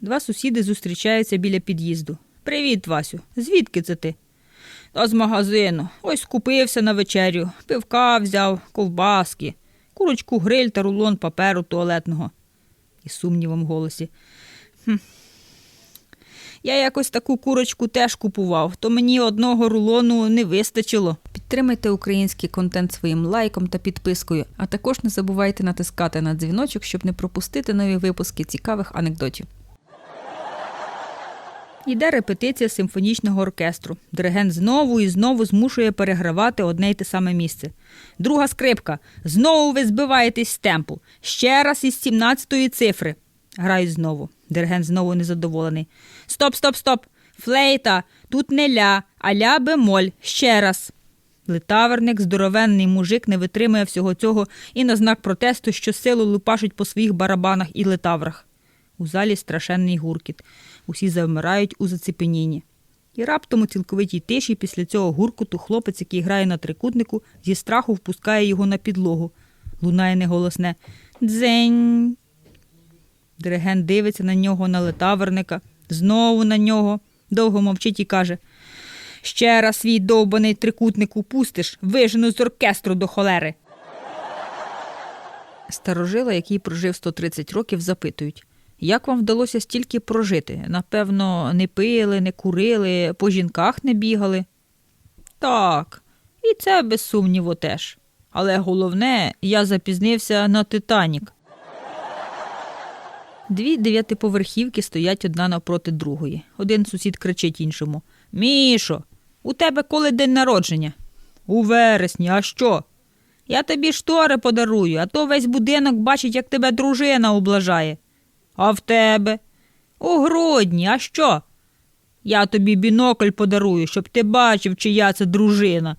Два сусіди зустрічаються біля під'їзду. Привіт, Васю. Звідки це ти? Та з магазину. Ось купився на вечерю. Пивка взяв, ковбаски, курочку гриль та рулон паперу туалетного. Із сумнівом в голосі. Хм. Я якось таку курочку теж купував, то мені одного рулону не вистачило. Підтримайте український контент своїм лайком та підпискою, а також не забувайте натискати на дзвіночок, щоб не пропустити нові випуски цікавих анекдотів. Йде репетиція симфонічного оркестру. Диригент знову і знову змушує перегравати одне й те саме місце. Друга скрипка. Знову ви збиваєтесь з темпу. Ще раз із 17-ї цифри. Грають знову. Диригент знову незадоволений. Стоп, стоп, стоп. Флейта. Тут не ля, а ля бемоль. Ще раз. Литаверник, здоровенний мужик, не витримує всього цього і на знак протесту щосилу лупашуть по своїх барабанах і литаврах. У залі страшенний гуркіт. Усі завмирають у зацепенінні. І раптом у цілковитій тиші після цього гуркоту хлопець, який грає на трикутнику, зі страху впускає його на підлогу. Лунає неголосне Дзень. Диригент дивиться на нього, на летаверника, знову на нього, довго мовчить і каже Ще раз свій довбаний трикутник упустиш, вижену з оркестру до холери. Старожила, який прожив 130 років, запитують. Як вам вдалося стільки прожити? Напевно, не пили, не курили, по жінках не бігали. Так, і це без сумніву теж. Але головне, я запізнився на Титанік. Дві дев'ятиповерхівки стоять одна навпроти другої. Один сусід кричить іншому: Мішо, у тебе коли день народження? У вересні, а що? Я тобі штори подарую, а то весь будинок бачить, як тебе дружина облажає. А в тебе? У грудні, а що? Я тобі бінокль подарую, щоб ти бачив, чия це дружина.